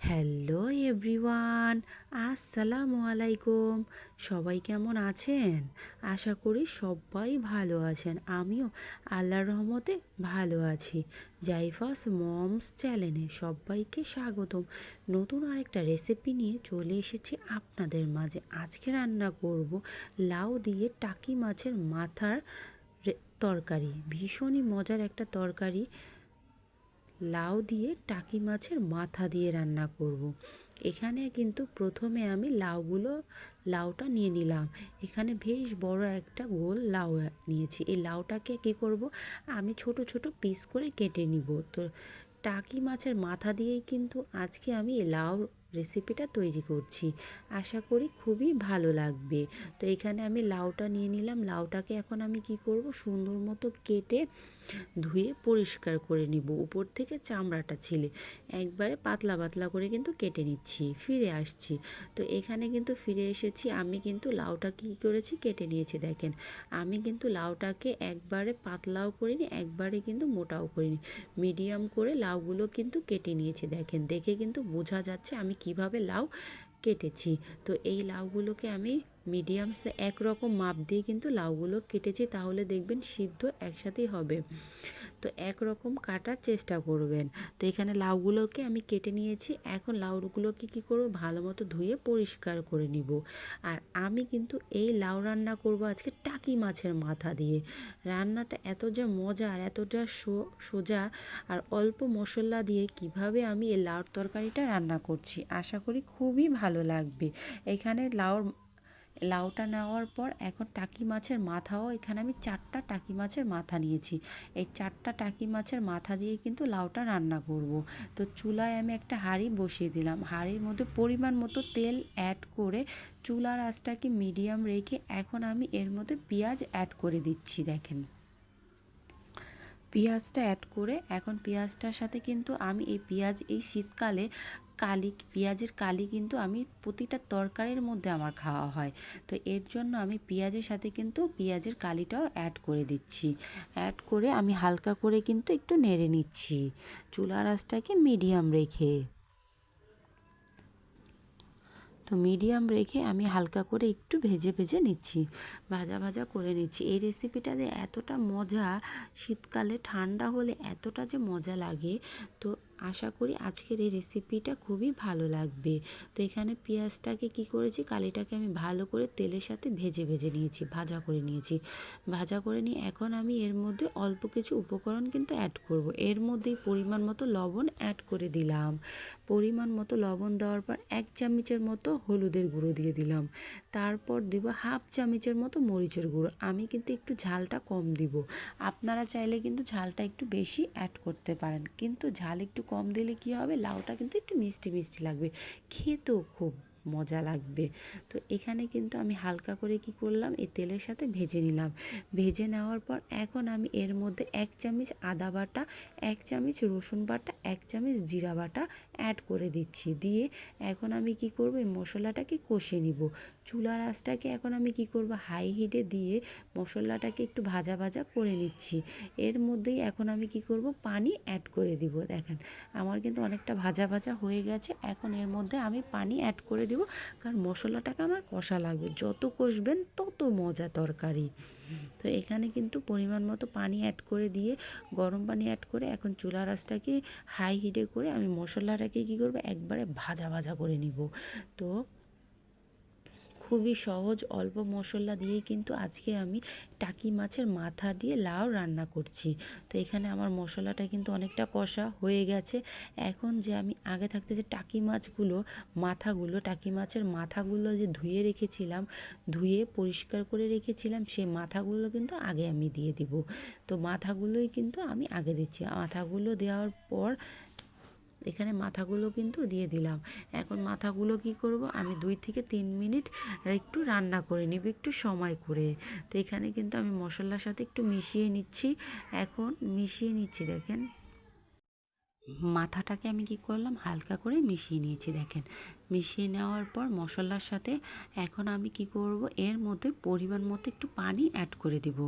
Hello everyone, আসসালামু আলাইকুম। সবাই কেমন আছেন? আশা করি সবাই ভালো আছেন। আমিও আল্লাহর রহমতে ভালো আছি। জাইফাস মমস চ্যানেলে সবাইকে স্বাগতম। নতুন আরেকটা রেসিপি নিয়ে চলে এসেছি আপনাদের মাঝে। আজকে রান্না করব লাউ দিয়ে টাকি মাছের মাথার তরকারি। ভীষণই মজার একটা তরকারি। লাউ দিয়ে টাকি মাছের মাথা দিয়ে রান্না করব। এখানে কিন্তু প্রথমে আমি লাউগুলো, লাউটা নিয়ে নিলাম। এখানে বেশ বড় একটা গোল লাউ নিয়েছি। এই লাউটাকে কি করব? আমি ছোট ছোট পিস করে কেটে নিব। তো টাকি মাছের মাথা দিয়েই কিন্তু আজকে আমি লাউ রেসিপিটা তৈরি করছি। আশা করি খুবই ভালো লাগবে। তো এখানে আমি লাউটা নিয়ে নিলাম। লাউটাকে এখন আমি কি করব? সুন্দর মতো কেটে ধুয়ে পরিষ্কার করে নিব। উপর থেকে চামড়াটা ছিলে। একবারে পাতলা পাতলা করে কিন্তু কেটে নিচ্ছি। ফিরে আসছি। তো এখানে কিন্তু ফিরে এসেছি। আমি কিন্তু লাউটা কী করেছি? কেটে নিয়েছি, দেখেন। আমি কিন্তু লাউটাকে একবারে পাতলাও করিনি, একবারে কিন্তু মোটাও করিনি। মিডিয়াম করে লাউগুলো কিন্তু কেটে নিয়েছি, দেখেন। দেখে কিন্তু বোঝা যাচ্ছে আমি কীভাবে লাউ কেটেছি? তো এই লাউগুলোকে আমি মিডিয়াম একরকম মাপ দিয়ে কিন্তু লাউগুলো কেটেছি, তাহলে দেখবেন সিদ্ধ একসাথেই হবে। তো একরকম কাটার চেষ্টা করবেন। তো এখানে লাউগুলোকে আমি কেটে নিয়েছি। এখন লাউগুলোকে কী করব? ভালো মতো ধুয়ে পরিষ্কার করে নিব। আর আমি কিন্তু এই লাউ রান্না করব আজকে টাকি মাছের মাথা দিয়ে। রান্নাটা এত যা মজা আর এতটা সোজা আর অল্প মশলা দিয়ে কীভাবে আমি এই লাউর তরকারিটা রান্না করছি, আশা করি খুবই ভালো লাগবে। এখানে লাউর লাউটা নেওয়ার পর এখন টাকি মাছের মাথাও এখানে আমি চারটা টাকি মাছের মাথা নিয়েছি। এই চারটা টাকি মাছের মাথা দিয়ে কিন্তু লাউটা রান্না করব। তো চুলায় আমি একটা হাঁড়ি বসিয়ে দিলাম। হাঁড়ির মধ্যে পরিমাণ মতো তেল অ্যাড করে চুলার আঁচটাকে মিডিয়াম রেখে এখন আমি এর মধ্যে পেঁয়াজ অ্যাড করে দিচ্ছি, দেখেন। পেঁয়াজটা অ্যাড করে এখন পেঁয়াজটার সাথে কিন্তু আমি এই পেঁয়াজ এই শীতকালে কালি, পেঁয়াজের কালি কিন্তু আমি প্রতিটা তরকারির মধ্যে আমার খাওয়া হয়। তো এর জন্য আমি পেঁয়াজের সাথে কিন্তু পেঁয়াজের কালিটাও অ্যাড করে দিচ্ছি। অ্যাড করে আমি হালকা করে কিন্তু একটু নেড়ে নিচ্ছি। চুলার আঁচটাকে মিডিয়াম রেখে। তো মিডিয়াম রেখে আমি হালকা করে একটু ভেজে ভেজে নিচ্ছি। ভাজা ভাজা করে নিচ্ছি। এই রেসিপিটা যে এতটা মজা, শীতকালে ঠান্ডা হলে এতটা যে মজা লাগে, তো আশা করি আজকের এই রেসিপিটা খুবই ভালো লাগবে। তো এখানে পেঁয়াজটাকে কি করেছি? কালিটাকে আমি ভালো করে তেলের সাথে ভেজে ভেজে নিয়েছি, ভাজা করে নিয়েছি। ভাজা করে নিয়ে এখন আমি এর মধ্যে অল্প কিছু উপকরণ কিন্তু অ্যাড করব। এর মধ্যেই পরিমাণ মতো লবণ অ্যাড করে দিলাম। পরিমাণ মতো লবণ দেওয়ার পর এক চামচের মতো হলুদের গুঁড়ো দিয়ে দিলাম। তারপর দিব হাফ চামচের মতো মরিচের গুঁড়ো। আমি কিন্তু একটু ঝালটা কম দিব। আপনারা চাইলে কিন্তু ঝালটা একটু বেশি অ্যাড করতে পারেন। কিন্তু ঝাল একটু কম দিলে কি হবে? লাউটা কিন্তু একটু মিষ্টি মিষ্টি লাগবে। খেতেও খুব মজা লাগবে। তো এখানে কিন্তু আমি হালকা করে কি করলাম? এই তেলের সাথে ভেজে নিলাম। ভেজে নেওয়ার পর এখন আমি এর মধ্যে এক চামচ আদা বাটা, এক চামচ রসুন বাটা, এক চামচ জিরা বাটা অ্যাড করে দিচ্ছি। দিয়ে এখন আমি কি করব, এই মশলাটাকে কষে নিব। চুলার আঁচটাকে এখন আমি কি করব হাই হিটে দিয়ে মশলাটাকে একটু ভাজা ভাজা করে নিচ্ছি। এর মধ্যেই এখন আমি কি করব, পানি অ্যাড করে দিব। দেখেন, আমার কিন্তু অনেকটা ভাজা ভাজা হয়ে গেছে। এখন এর মধ্যে আমি পানি অ্যাড করে দিব, কারণ মশলাটাকে আমার কষা লাগবে। যত কষবেন তত মজা তরকারি। তো এখানে কিন্তু পরিমাণ মতো পানি অ্যাড করে দিয়ে, গরম পানি অ্যাড করে এখন চুলা রাসটাকে হাই হিটে করে আমি মশলাটাকে কী করব? একবারে ভাজা ভাজা করে নিব। তো খুবই সহজ, অল্প মশলা দিয়েই কিন্তু আজকে আমি টাকি মাছের মাথা দিয়ে লাউ রান্না করছি। তো এখানে আমার মশলাটা কিন্তু অনেকটা কষা হয়ে গেছে। এখন যে আমি আগে থাকতে যে টাকি মাছগুলো, মাথাগুলো, টাকি মাছের মাথাগুলো যে ধুয়ে রেখেছিলাম, ধুয়ে পরিষ্কার করে রেখেছিলাম সেই মাথাগুলো কিন্তু আগে আমি দিয়ে দিব। তো মাথাগুলোই কিন্তু আমি আগে দিচ্ছি। মাথাগুলো দেওয়ার পর এখানে মাথাগুলো কিন্তু দিয়ে দিলাম। এখন মাথাগুলো কি করব? আমি দুই থেকে তিন মিনিট একটু রান্না করে নিব, একটু সময় করে। তো এখানে কিন্তু আমি মশলার সাথে একটু মিশিয়ে নিচ্ছি। এখন মিশিয়ে নিচ্ছি, দেখেন। মাথাটাকে আমি কি করলাম? হালকা করে মিশিয়ে নিয়েছি, দেখেন। মিশিয়ে নেওয়ার পর মশলার সাথে এখন আমি কি করব? এর মধ্যে পরিমাণ মতো একটু পানি অ্যাড করে দিব।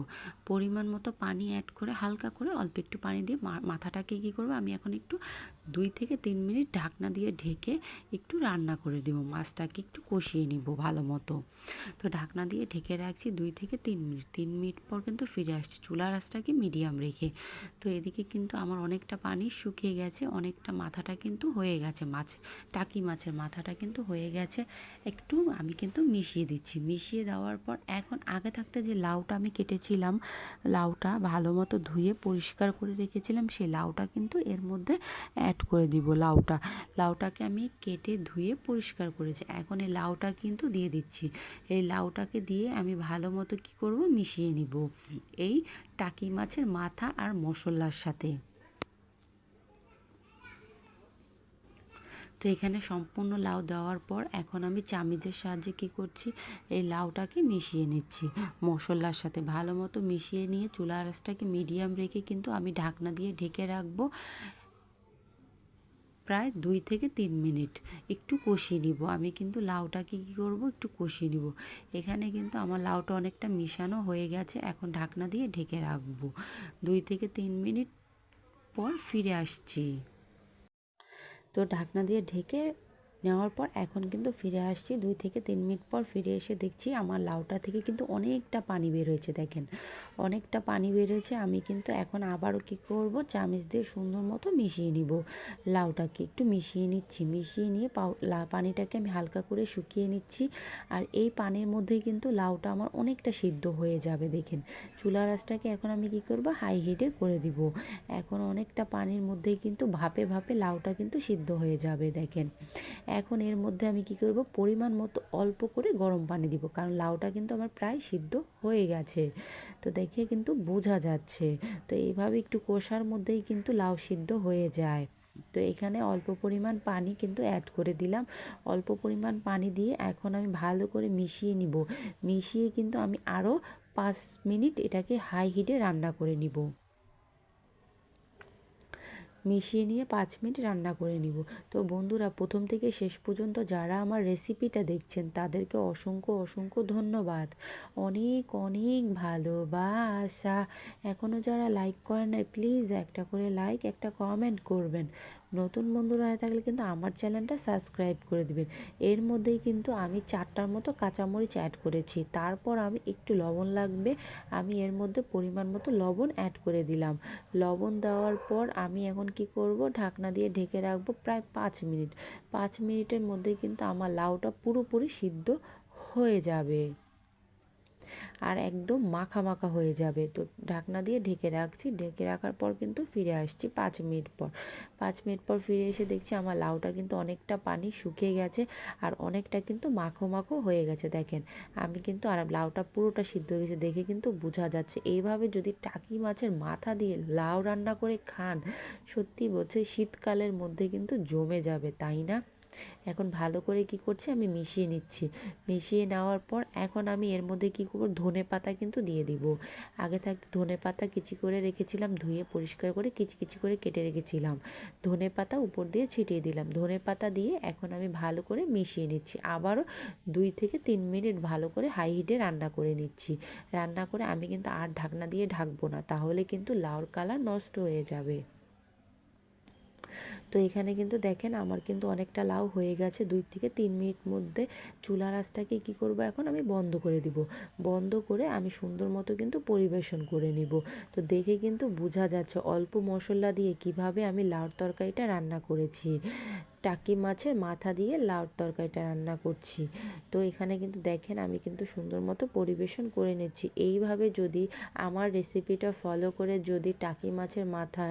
পরিমাণ মতো পানি অ্যাড করে হালকা করে অল্প একটু পানি দিয়ে মাথাটাকে কি করব? আমি এখন একটু দুই থেকে তিন মিনিট ঢাকনা দিয়ে ঢেকে একটু রান্না করে দিব। মাছটাকে একটু কষিয়ে নিব ভালো মতো। তো ঢাকনা দিয়ে ঢেকে রাখছি দুই থেকে তিন মিনিট। তিন মিনিট পর কিন্তু ফিরে আসছি। চুলার আঁচটাকে মিডিয়াম রেখে। তো এদিকে কিন্তু আমার অনেকটা পানি শুকিয়ে গেছে, অনেকটা মাথাটা কিন্তু হয়ে গেছে। মাছ, টাকি মাছের মাথাটা কিন্তু হয়ে গেছে। একটু আমি কিন্তু মিশিয়ে দিচ্ছি। মিশিয়ে দেওয়ার পর এখন আগে থাকতে যে লাউটা আমি কেটেছিলাম, লাউটা ভালো মতো ধুয়ে পরিষ্কার করে রেখেছিলাম সেই লাউটা কিন্তু এর মধ্যে অ্যাড করে দিব লাউটা। লাউটাকে আমি কেটে ধুয়ে পরিষ্কার করেছি। এখন এই লাউটা কিন্তু দিয়ে দিচ্ছি। এই লাউটাকে দিয়ে আমি ভালো মতো কী করব? মিশিয়ে নিব। এই টাকি মাছের মাথা আর মশলার সাথে। তো এখানে সম্পূর্ণ লাউ দেওয়ার পর এখন আমি চামিচের সাহায্যে কী করছি? এই লাউটাকে মিশিয়ে নিচ্ছি। মশলার সাথে ভালো মতো মিশিয়ে নিয়ে চুলা আঁচটাকে মিডিয়াম রেখে কিন্তু আমি ঢাকনা দিয়ে ঢেকে রাখব। প্রায় দুই থেকে তিন মিনিট। একটু কষিয়ে নিব। আমি কিন্তু লাউটাকে কী করব? একটু কষিয়ে নিব। এখানে কিন্তু আমার লাউটা অনেকটা মিশানো হয়ে গেছে। এখন ঢাকনা দিয়ে ঢেকে রাখব। দুই থেকে তিন মিনিট পর ফিরে আসছি। তো ঢাকনা দিয়ে ঢেকে নেওয়ার পর এখন কিন্তু ফিরে আসছি। দুই থেকে তিন মিনিট পর ফিরে এসে দেখছি আমার লাউটা থেকে কিন্তু অনেকটা পানি বের হয়েছে, দেখেন। অনেকটা পানি বের হয়েছে, আমি কিন্তু এখন আবারও কী করব, চামিচ দিয়ে সুন্দর মতো মিশিয়ে নিব। লাউটাকে একটু মিশিয়ে নিচ্ছি, মিশিয়ে নিয়ে পানিটাকে আমি হালকা করে শুকিয়ে নিচ্ছি। আর এই পানির মধ্যেই কিন্তু লাউটা আমার অনেকটা সিদ্ধ হয়ে যাবে, দেখেন। চুলা রাসটাকে এখন আমি কি করব, হাই হিটে করে দিব। এখন অনেকটা পানির মধ্যেই কিন্তু ভাপে ভাপে লাউটা কিন্তু সিদ্ধ হয়ে যাবে, দেখেন। এখন এর মধ্যে আমি কি করব? পরিমাণ মতো অল্প করে গরম পানি দিব। কারণ লাউটা কিন্তু আমার প্রায় সিদ্ধ হয়ে গেছে। তো দেখে কিন্তু বোঝা যাচ্ছে। তো এইভাবে একটু কষার মধ্যেই কিন্তু লাউ সিদ্ধ হয়ে যায়। তো এখানে অল্প পরিমাণ পানি কিন্তু অ্যাড করে দিলাম। অল্প পরিমাণ পানি দিয়ে এখন আমি ভালো করে মিশিয়ে নিব। মিশিয়ে কিন্তু আমি আরও পাঁচ মিনিট এটাকে হাই হিটে রান্না করে নিব। মিশিয়ে নিয়ে পাঁচ মিনিট রান্না করে নিব। তো বন্ধুরা, প্রথম থেকে শেষ পর্যন্ত যারা আমার রেসিপিটা দেখছেন, তাদেরকে অসংখ্য অসংখ্য ধন্যবাদ। অনেক অনেক ভালোবাসা। এখনও যারা লাইক করেন নাই প্লিজ একটা করে লাইক একটা কমেন্ট করবেন। নতুন বন্ধুরা হয়ে থাকলে কিন্তু আমার চ্যানেলটা সাবস্ক্রাইব করে দেবেন। এর মধ্যেই কিন্তু আমি চারটার মতো কাঁচামরিচ অ্যাড করেছি। তারপর আমি একটু লবণ লাগবে, আমি এর মধ্যে পরিমাণ মতো লবণ অ্যাড করে দিলাম। লবণ দেওয়ার পর আমি এখন কি করব, ঢাকনা দিয়ে ঢেকে রাখব প্রায় পাঁচ মিনিট। পাঁচ মিনিটের মধ্যেই কিন্তু আমার লাউটা পুরোপুরি সিদ্ধ হয়ে যাবে। আর একদম মাখা মাখা হয়ে যাবে। তো ঢাকনা দিয়ে ঢেকে রাখছি। ঢেকে রাখার পর কিন্তু ফিরে আসছি পাঁচ মিনিট পর। পাঁচ মিনিট পর ফিরে এসে দেখছি আমার লাউটা কিন্তু অনেকটা পানি শুকিয়ে গেছে আর অনেকটা কিন্তু মাখো মাখো হয়ে গেছে, দেখেন। আমি কিন্তু আর লাউটা পুরোটা সিদ্ধ হয়ে গেছে দেখে কিন্তু বোঝা যাচ্ছে। এইভাবে যদি টাকি মাছের মাথা দিয়ে লাউ রান্না করে খান, সত্যি বলছে শীতকালের মধ্যে কিন্তু জমে যাবে, তাই না? এখন ভালো করে কি করছি? আমি মিশিয়ে নিচ্ছি। মিশিয়ে নেওয়ার পর এখন আমি এর মধ্যে কি করব? ধনে পাতা কিন্তু দিয়ে দিব। আগে থাকতে ধনে পাতা কিচি করে রেখেছিলাম, ধুয়ে পরিষ্কার করে কিচি কিচি করে কেটে রেখেছিলাম। ধনে পাতা উপর দিয়ে ছিটিয়ে দিলাম। ধনে পাতা দিয়ে এখন আমি ভালো করে মিশিয়ে নিচ্ছি। আবারও দুই থেকে তিন মিনিট ভালো করে হাই হিটে রান্না করে নিচ্ছি। রান্না করে আমি কিন্তু আর ঢাকনা দিয়ে ঢাকবো না। তাহলে কিন্তু লাউর কালার নষ্ট হয়ে যাবে। তো এখানে কিন্তু দেখেন আমার কিন্তু অনেকটা লাউ হয়ে গেছে দুই থেকে তিন মিনিট মধ্যে। চুলা রাসটাকে কী করব এখন আমি বন্ধ করে দিব। বন্ধ করে আমি সুন্দর মতো কিন্তু পরিবেশন করে নিব। তো দেখে কিন্তু বোঝা যাচ্ছে অল্প মশলা দিয়ে কীভাবে আমি লাউর তরকারিটা রান্না করেছি। টাকি মাছের মাথা দিয়ে লাউর তরকারিটা রান্না করছি। তো এখানে কিন্তু দেখেন আমি কিন্তু সুন্দর মতো পরিবেশন করে নিচ্ছি। এইভাবে যদি আমার রেসিপিটা ফলো করে যদি টাকি মাছের মাথা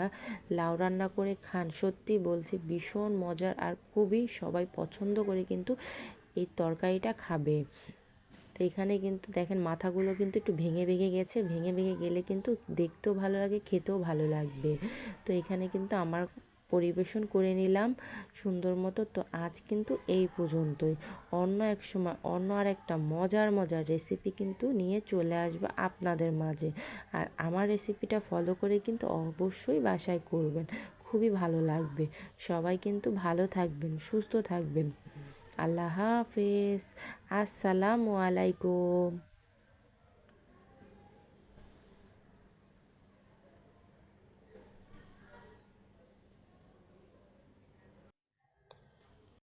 লাউ রান্না করে খান, সত্যি বলছি ভীষণ মজার আর খুবই সবাই পছন্দ করে কিন্তু এই তরকারিটা খাবে। তো এখানে কিন্তু দেখেন মাথাগুলো কিন্তু একটু ভেঙে ভেঙে গেছে। ভেঙে ভেঙে গেলে কিন্তু দেখতেও ভালো লাগে, খেতেও ভালো লাগবে। তো এখানে কিন্তু আমার পরিবেশন করে নিলাম সুন্দর মতো। তো আজ কিন্তু এই পর্যন্তই। অন্য এক সময়, অন্য আর একটা মজার মজার রেসিপি কিন্তু নিয়ে চলে আসবে আপনাদের মাঝে। আর আমার রেসিপিটা ফলো করে কিন্তু অবশ্যই বাসায় করবেন। খুবই ভালো লাগবে। সবাই কিন্তু ভালো থাকবেন, সুস্থ থাকবেন। আল্লাহ হাফেজ। আসসালামু আলাইকুম।